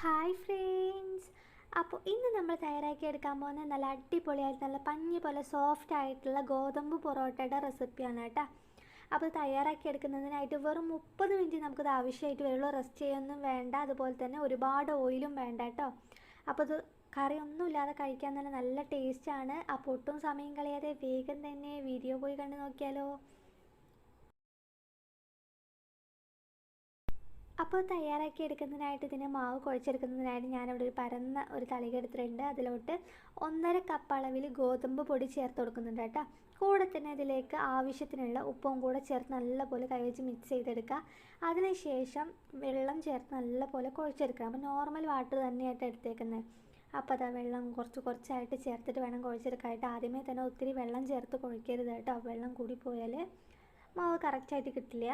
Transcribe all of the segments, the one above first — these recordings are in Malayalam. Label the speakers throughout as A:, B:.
A: ഹായ് ഫ്രണ്ട്സ് അപ്പോൾ ഇന്ന് നമ്മൾ തയ്യാറാക്കി എടുക്കാൻ പോകുന്ന നല്ല അടിപൊളിയായിട്ട് നല്ല പഞ്ഞി പോലെ സോഫ്റ്റ് ആയിട്ടുള്ള ഗോതമ്പ് പൊറോട്ടയുടെ റെസിപ്പിയാണ് കേട്ടോ. അപ്പോൾ തയ്യാറാക്കി എടുക്കുന്നതിനായിട്ട് വെറും മുപ്പത് മിനിറ്റ് നമുക്കത് ആവശ്യമായിട്ട് വരുള്ളൂ. റെസ്റ്റ് ചെയ്യൊന്നും വേണ്ട. അതുപോലെ തന്നെ ഒരുപാട് ഓയിലും വേണ്ട കേട്ടോ. അപ്പോൾ ഇത് ഒന്നുമില്ലാതെ കഴിക്കാൻ തന്നെ നല്ല ടേസ്റ്റാണ് അപ്പോൾ ഒട്ടും സമയം കളയാതെ വേഗം തന്നെ വീഡിയോ പോയി കണ്ടു നോക്കിയാലോ. അപ്പോൾ തയ്യാറാക്കി എടുക്കുന്നതിനായിട്ട് ഇതിന് മാവ് കുഴച്ചെടുക്കുന്നതിനായിട്ട് ഞാനിവിടെ ഒരു പരന്ന ഒരു തളിക എടുത്തിട്ടുണ്ട്. അതിലോട്ട് ഒന്നര കപ്പ് അളവിൽ ഗോതമ്പ് പൊടി ചേർത്ത് കൊടുക്കുന്നുണ്ട് കേട്ടോ. കൂടെ തന്നെ ഇതിലേക്ക് ആവശ്യത്തിനുള്ള ഉപ്പും കൂടെ ചേർത്ത് നല്ലപോലെ കൈവച്ച് മിക്സ് ചെയ്തെടുക്കുക. അതിനുശേഷം വെള്ളം ചേർത്ത് നല്ലപോലെ കുഴച്ചെടുക്കുക അപ്പോൾ നോർമൽ വാട്ടർ തന്നെയായിട്ട് എടുത്തേക്കുന്നത്. അപ്പോൾ അതാ വെള്ളം കുറച്ച് കുറച്ചായിട്ട് ചേർത്തിട്ട് വേണം കുഴച്ചെടുക്കാനായിട്ട്. ആദ്യമേ തന്നെ ഒത്തിരി വെള്ളം ചേർത്ത് കുഴക്കരുത് കേട്ടോ. വെള്ളം കൂടി മാവ് കറക്റ്റായിട്ട് കിട്ടില്ല.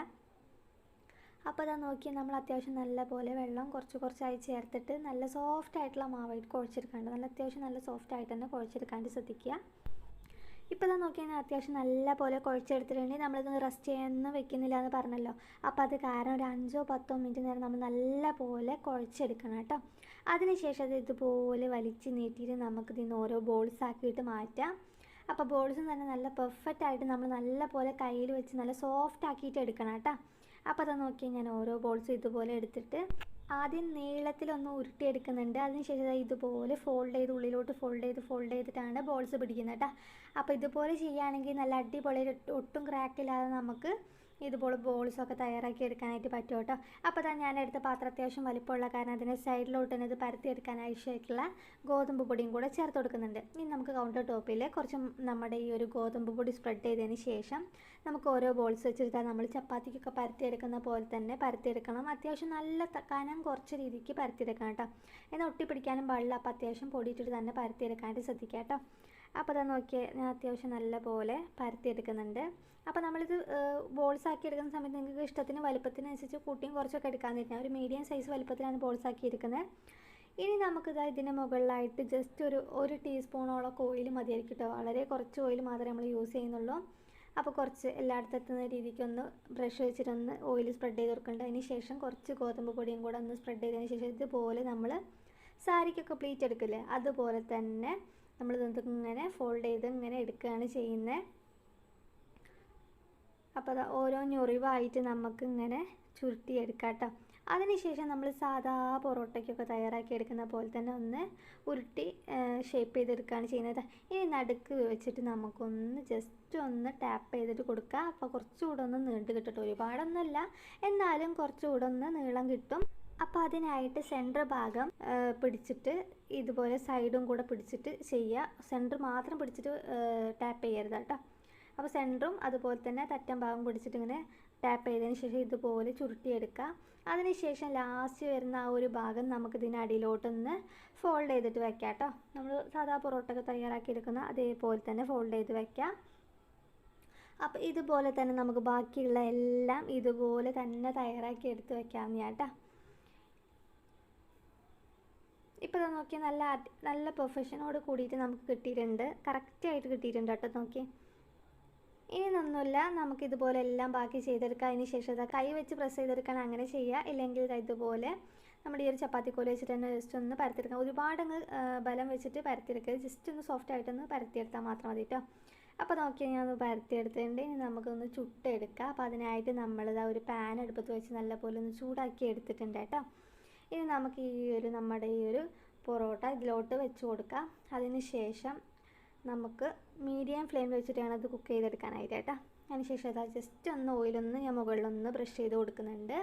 A: അപ്പോൾ അതാ നോക്കി നമ്മൾ അത്യാവശ്യം നല്ല പോലെ വെള്ളം കുറച്ച് കുറച്ചായി ചേർത്തിട്ട് നല്ല സോഫ്റ്റ് ആയിട്ടുള്ള മാവായിട്ട് കുഴച്ചെടുക്കാണ്ട് നല്ല അത്യാവശ്യം നല്ല സോഫ്റ്റ് ആയിട്ട് തന്നെ കുഴച്ചെടുക്കാണ്ട് ശ്രദ്ധിക്കുക. ഇപ്പോൾ ഇതാ നോക്കി കഴിഞ്ഞാൽ അത്യാവശ്യം നല്ല പോലെ കുഴച്ചെടുത്തിട്ടുണ്ടെങ്കിൽ നമ്മളിത് റെസ്റ്റ് ചെയ്യാനൊന്നും വെക്കുന്നില്ല എന്ന് പറഞ്ഞല്ലോ. അപ്പോൾ അത് കാരണം ഒരു അഞ്ചോ പത്തോ മിനിറ്റ് നേരം നമ്മൾ നല്ല പോലെ കുഴച്ചെടുക്കണം കേട്ടോ. അതിനുശേഷം അത് ഇതുപോലെ വലിച്ച് നീട്ടിയിട്ട് നമുക്ക് നിന്ന് ഓരോ ബോൾസ് ആക്കിയിട്ട് മാറ്റാം. അപ്പോൾ ബോൾസും തന്നെ നല്ല പെർഫെക്റ്റ് ആയിട്ട് നമ്മൾ നല്ല പോലെ കയ്യിൽ വെച്ച് നല്ല സോഫ്റ്റ് ആക്കിയിട്ട് എടുക്കണം കേട്ടോ. അപ്പോൾ അത് നോക്കി ഞാൻ ഓരോ ബോൾസും ഇതുപോലെ എടുത്തിട്ട് ആദ്യം നീളത്തിലൊന്ന് ഉരുട്ടിയെടുക്കുന്നുണ്ട്. അതിനുശേഷം ഇതുപോലെ ഫോൾഡ് ചെയ്ത് ഉള്ളിലോട്ട് ഫോൾഡ് ചെയ്ത് ഫോൾഡ് ചെയ്തിട്ടാണ് ബോൾസ് പിടിക്കുന്നത് കേട്ടോ. അപ്പോൾ ഇതുപോലെ ചെയ്യുകയാണെങ്കിൽ നല്ല അടിപൊളി ഒട്ടും ക്രാക്കില്ലാതെ നമുക്ക് ഇതുപോലെ ബോൾസൊക്കെ തയ്യാറാക്കി എടുക്കാനായിട്ട് പറ്റും കേട്ടോ അപ്പോൾ തന്നെ ഞാൻ എടുത്ത പാത്രം അത്യാവശ്യം വലിപ്പമുള്ള കാരണം അതിന് സൈഡിലോട്ട് തന്നെ ഇത് പരത്തിയെടുക്കാൻ ആവശ്യമായിട്ടുള്ള ഗോതമ്പ് പൊടിയും കൂടെ ചേർത്ത് കൊടുക്കുന്നുണ്ട്. ഇനി നമുക്ക് കൗണ്ടർ ടോപ്പിൽ കുറച്ച് നമ്മുടെ ഈ ഒരു ഗോതമ്പ് പൊടി സ്പ്രെഡ് ചെയ്തതിന് ശേഷം നമുക്ക് ഓരോ ബോൾസ് വെച്ചിട്ട് നമ്മൾ ചപ്പാത്തിക്കൊക്കെ പരത്തിയെടുക്കുന്ന പോലെ തന്നെ പരത്തിയെടുക്കണം. അത്യാവശ്യം നല്ല കനം കുറച്ച് രീതിക്ക് പരത്തിയെടുക്കണം കേട്ടോ. എന്നാൽ ഒട്ടിപ്പിടിക്കാനും പാടില്ല. അപ്പോൾ അത്യാവശ്യം പൊടിയിട്ടിട്ട് തന്നെ പരത്തിയെടുക്കാനായിട്ട് ശ്രദ്ധിക്കാം കേട്ടോ അപ്പോൾ ദാ നോക്കിയാൽ ഞാൻ അത്യാവശ്യം നല്ല പോലെ പരത്തിയെടുക്കുന്നുണ്ട്. അപ്പോൾ നമ്മളിത് ബോൾസ് ആക്കി എടുക്കുന്ന സമയത്ത് നിങ്ങൾക്ക് ഇഷ്ടത്തിന് വലുപ്പത്തിനനുസരിച്ച് കൂട്ടിയും കുറച്ചൊക്കെ എടുക്കാൻ തരുന്നത് ഒരു മീഡിയം സൈസ് വലുപ്പത്തിലാണ് ബോൾസ് ആക്കി എടുക്കുന്നത്. ഇനി നമുക്കിതാ ഇതിന് മുകളിലായിട്ട് ജസ്റ്റ് ഒരു ഒരു ടീസ്പൂണോളം ഓയിൽ മതിയായിരിക്കും കേട്ടോ വളരെ കുറച്ച് ഓയിൽ മാത്രമേ നമ്മൾ യൂസ് ചെയ്യുന്നുള്ളൂ. അപ്പോൾ കുറച്ച് എല്ലായിടത്തും എത്തുന്ന രീതിക്കൊന്ന് ബ്രഷ് വെച്ചിട്ടൊന്ന് ഓയിൽ സ്പ്രെഡ് ചെയ്ത് കൊടുക്കേണ്ട. അതിന് ശേഷം കുറച്ച് ഗോതമ്പ് പൊടിയും കൂടെ ഒന്ന് സ്പ്രെഡ് ചെയ്തതിന് ശേഷം ഇതുപോലെ നമ്മൾ സാരിക്കൊക്കെ പ്ലീറ്റ് എടുക്കില്ലേ അതുപോലെ തന്നെ നമ്മൾ ഇങ്ങനെ ഫോൾഡ് ചെയ്ത് ഇങ്ങനെ എടുക്കുകയാണ് ചെയ്യുന്നത്. അപ്പോൾ അത് ഓരോ ഞൊറിവായിട്ട് നമുക്ക് ഇങ്ങനെ ചുരുട്ടിയെടുക്കാം കേട്ടോ അതിനുശേഷം നമ്മൾ സാധാ പൊറോട്ടയ്ക്കൊക്കെ തയ്യാറാക്കി എടുക്കുന്ന പോലെ തന്നെ ഒന്ന് ഉരുട്ടി ഷേപ്പ് ചെയ്തെടുക്കുകയാണ് ചെയ്യുന്നത് ഇനി നടുക്ക് വെച്ചിട്ട് നമുക്കൊന്ന് ജസ്റ്റ് ഒന്ന് ടാപ്പ് ചെയ്തിട്ട് കൊടുക്കുക അപ്പോൾ കുറച്ചുകൂടെ ഒന്ന് നീണ്ട് കിട്ടട്ടെ. ഒരുപാടൊന്നുമല്ല. എന്നാലും കുറച്ചുകൂടെ ഒന്ന് നീളം കിട്ടും. അപ്പോൾ അതിനായിട്ട് സെന്റർ ഭാഗം പിടിച്ചിട്ട് ഇതുപോലെ സൈഡും കൂടെ പിടിച്ചിട്ട് ചെയ്യുക സെന്റർ മാത്രം പിടിച്ചിട്ട് ടാപ്പ് ചെയ്യരുത് കേട്ടോ. അപ്പോൾ സെന്ററും അതുപോലെ തന്നെ തറ്റം ഭാഗം പിടിച്ചിട്ട് ഇങ്ങനെ ടാപ്പ് ചെയ്തതിന് ശേഷം ഇതുപോലെ ചുരുട്ടിയെടുക്കുക അതിനുശേഷം ലാസ്റ്റ് വരുന്ന ആ ഒരു ഭാഗം നമുക്ക് ഇതിനടിയിലോട്ടൊന്ന് ഫോൾഡ് ചെയ്തിട്ട് വെക്കാം കേട്ടോ. നമ്മൾ സാധാ പൊറോട്ടൊക്കെ തയ്യാറാക്കി എടുക്കുന്ന അതേപോലെ തന്നെ ഫോൾഡ് ചെയ്ത് വെക്കാം. അപ്പോൾ ഇതുപോലെ തന്നെ നമുക്ക് ബാക്കിയുള്ള എല്ലാം ഇതുപോലെ തന്നെ തയ്യാറാക്കി എടുത്ത് വെക്കാവുന്ന കേട്ടോ. ഇപ്പോൾ നോക്കിയേ നല്ല നല്ല പെർഫെക്ഷനോട് കൂടിയിട്ട് നമുക്ക് കിട്ടിയിട്ടുണ്ട്. കറക്റ്റായിട്ട് കിട്ടിയിട്ടുണ്ട് കേട്ടോ നോക്കി ഇനി ഒന്നുമില്ല നമുക്ക് ഇതുപോലെ എല്ലാം ബാക്കി ചെയ്തെടുക്കാം. അതിന് ശേഷം ഇതാ കൈ വെച്ച് പ്രസ് ചെയ്തെടുക്കാൻ അങ്ങനെ ചെയ്യുക ഇല്ലെങ്കിൽ ഇതുപോലെ നമ്മുടെ ഈ ഒരു ചപ്പാത്തിക്കോൽ വെച്ചിട്ട് തന്നെ ജസ്റ്റ് ഒന്ന് പരത്തിയെടുക്കുക ഒരുപാട് അങ്ങ് ബലം വെച്ചിട്ട് പരത്തിയെടുക്കുക ജസ്റ്റ് ഒന്ന് സോഫ്റ്റ് ആയിട്ടൊന്ന് പരത്തിയെടുത്താൽ മാത്രം മതി കേട്ടോ. അപ്പോൾ നോക്കിയാൽ ഞാൻ ഒന്ന് പരത്തിയെടുത്തിട്ടുണ്ട്. ഇനി നമുക്കൊന്ന് ചുട്ടെടുക്കാം. അപ്പോൾ അതിനായിട്ട് നമ്മളിതാ ഒരു പാൻ എടുപ്പത്ത് വെച്ച് നല്ലപോലെ ഒന്ന് ചൂടാക്കി എടുത്തിട്ടുണ്ട് കേട്ടോ. ഇനി നമുക്ക് ഈ ഒരു നമ്മുടെ ഈ ഒരു പൊറോട്ട ഇതിലോട്ട് വെച്ച് കൊടുക്കാം. അതിന് ശേഷം നമുക്ക് മീഡിയം ഫ്ലെയിം വെച്ചിട്ടാണ് അത് കുക്ക് ചെയ്തെടുക്കാനായിട്ട് കേട്ടോ. അതിന് ശേഷം അതാ ജസ്റ്റ് ഒന്ന് ഓയിലൊന്ന് ഞാൻ മുകളിലൊന്ന് ബ്രഷ് ചെയ്ത് കൊടുക്കുന്നുണ്ട്.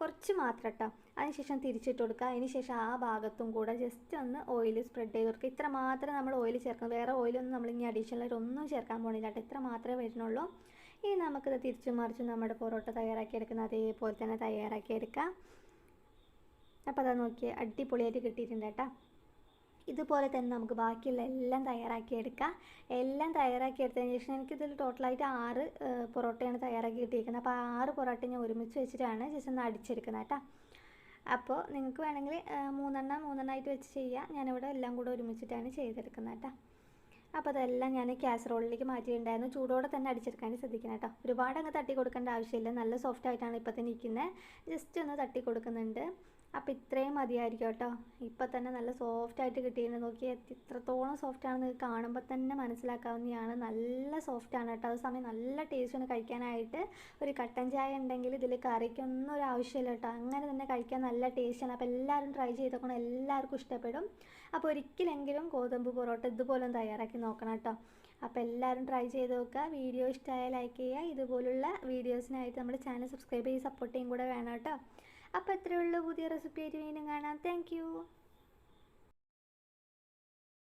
A: കുറച്ച് മാത്രം കേട്ടോ അതിനുശേഷം തിരിച്ചിട്ട് കൊടുക്കുക അതിനുശേഷം ആ ഭാഗത്തും കൂടെ ജസ്റ്റ് ഒന്ന് ഓയിൽ സ്പ്രെഡ് ചെയ്ത് കൊടുക്കുക. ഇത്ര മാത്രം നമ്മൾ ഓയിൽ ചേർക്കണം. വേറെ ഓയിലൊന്നും നമ്മൾ ഇനി അഡീഷണൽ ഒന്നും ചേർക്കാൻ പോണില്ല കേട്ടോ ഇത്ര മാത്രമേ വരുന്നുള്ളൂ. ഇനി നമുക്കിത് തിരിച്ചും മറിച്ചും നമ്മുടെ പൊറോട്ട തയ്യാറാക്കി എടുക്കുന്ന അതേപോലെ തന്നെ തയ്യാറാക്കി എടുക്കാം. അപ്പോൾ അതാ നോക്കിയേ അടിപൊളിയായിട്ട് കിട്ടിയിട്ടുണ്ട് കേട്ടോ. ഇതുപോലെ തന്നെ നമുക്ക് ബാക്കിയുള്ള എല്ലാം തയ്യാറാക്കി എടുക്കാം. എല്ലാം തയ്യാറാക്കി എടുത്തതിന് ശേഷം എനിക്കിതിൽ ടോട്ടലായിട്ട് ആറ് പൊറോട്ടയാണ് തയ്യാറാക്കി കിട്ടിയിരിക്കുന്നത്. അപ്പോൾ ആറ് പൊറോട്ട ഞാൻ ഒരുമിച്ച് വെച്ചിട്ടാണ് ജസ്റ്റ് ഒന്ന് അടിച്ചെടുക്കുന്നത് കേട്ടോ. അപ്പോൾ നിങ്ങൾക്ക് വേണമെങ്കിൽ മൂന്നെണ്ണം മൂന്നെണ്ണമായിട്ട് വെച്ച് ചെയ്യാം. ഞാനിവിടെ എല്ലാം കൂടെ ഒരുമിച്ചിട്ടാണ് ചെയ്തെടുക്കുന്നത് കേട്ടോ. അപ്പോൾ അതെല്ലാം ഞാൻ കാസറോളിലേക്ക് മാറ്റിയിട്ടുണ്ടായിരുന്നു. ചൂടോടെ തന്നെ അടിച്ചെടുക്കാൻ ശ്രദ്ധിക്കണം കേട്ടോ. ഒരുപാട് അങ്ങ് തട്ടി കൊടുക്കേണ്ട ആവശ്യമില്ല. നല്ല സോഫ്റ്റ് ആയിട്ടാണ് ഇപ്പോൾ തന്നെ ഇരിക്കുന്നത് ജസ്റ്റ് ഒന്ന് തട്ടി കൊടുക്കുന്നുണ്ട് അപ്പോൾ ഇത്രയും മതിയായിരിക്കും കേട്ടോ. ഇപ്പം തന്നെ നല്ല സോഫ്റ്റ് ആയിട്ട് കിട്ടിയിരുന്നു. നോക്കി എത്രത്തോളം സോഫ്റ്റ് ആണെന്ന് കാണുമ്പോൾ തന്നെ മനസ്സിലാക്കാവുന്നതാണ്. നല്ല സോഫ്റ്റ് ആണ് കേട്ടോ. അത് സമയം നല്ല ടേസ്റ്റാണ് കഴിക്കാനായിട്ട് ഒരു കട്ടൻ ചായ ഉണ്ടെങ്കിൽ ഇതിൽ കറിക്കൊന്നും ഒരു ആവശ്യമില്ല കേട്ടോ. അങ്ങനെ തന്നെ കഴിക്കാൻ നല്ല ടേസ്റ്റാണ് അപ്പോൾ എല്ലാവരും ട്രൈ ചെയ്തോക്കണം. എല്ലാവർക്കും ഇഷ്ടപ്പെടും. അപ്പോൾ ഒരിക്കലെങ്കിലും ഗോതമ്പ് പൊറോട്ട ഇതുപോലെ തയ്യാറാക്കി നോക്കണം കേട്ടോ. അപ്പോൾ എല്ലാവരും ട്രൈ ചെയ്ത് നോക്കുക. വീഡിയോ ഇഷ്ടമായ ലൈക്ക് ചെയ്യുക. ഇതുപോലുള്ള വീഡിയോസിനായിട്ട് നമ്മുടെ ചാനൽ സബ്സ്ക്രൈബ് ചെയ്ത് സപ്പോർട്ട് ചെയ്യും കൂടെ വേണം കേട്ടോ. അപ്പോൾ ഇത്രയേ ഉള്ളൂ പുതിയ റെസിപ്പി ആയിട്ട് വീണ്ടും കാണാം. താങ്ക്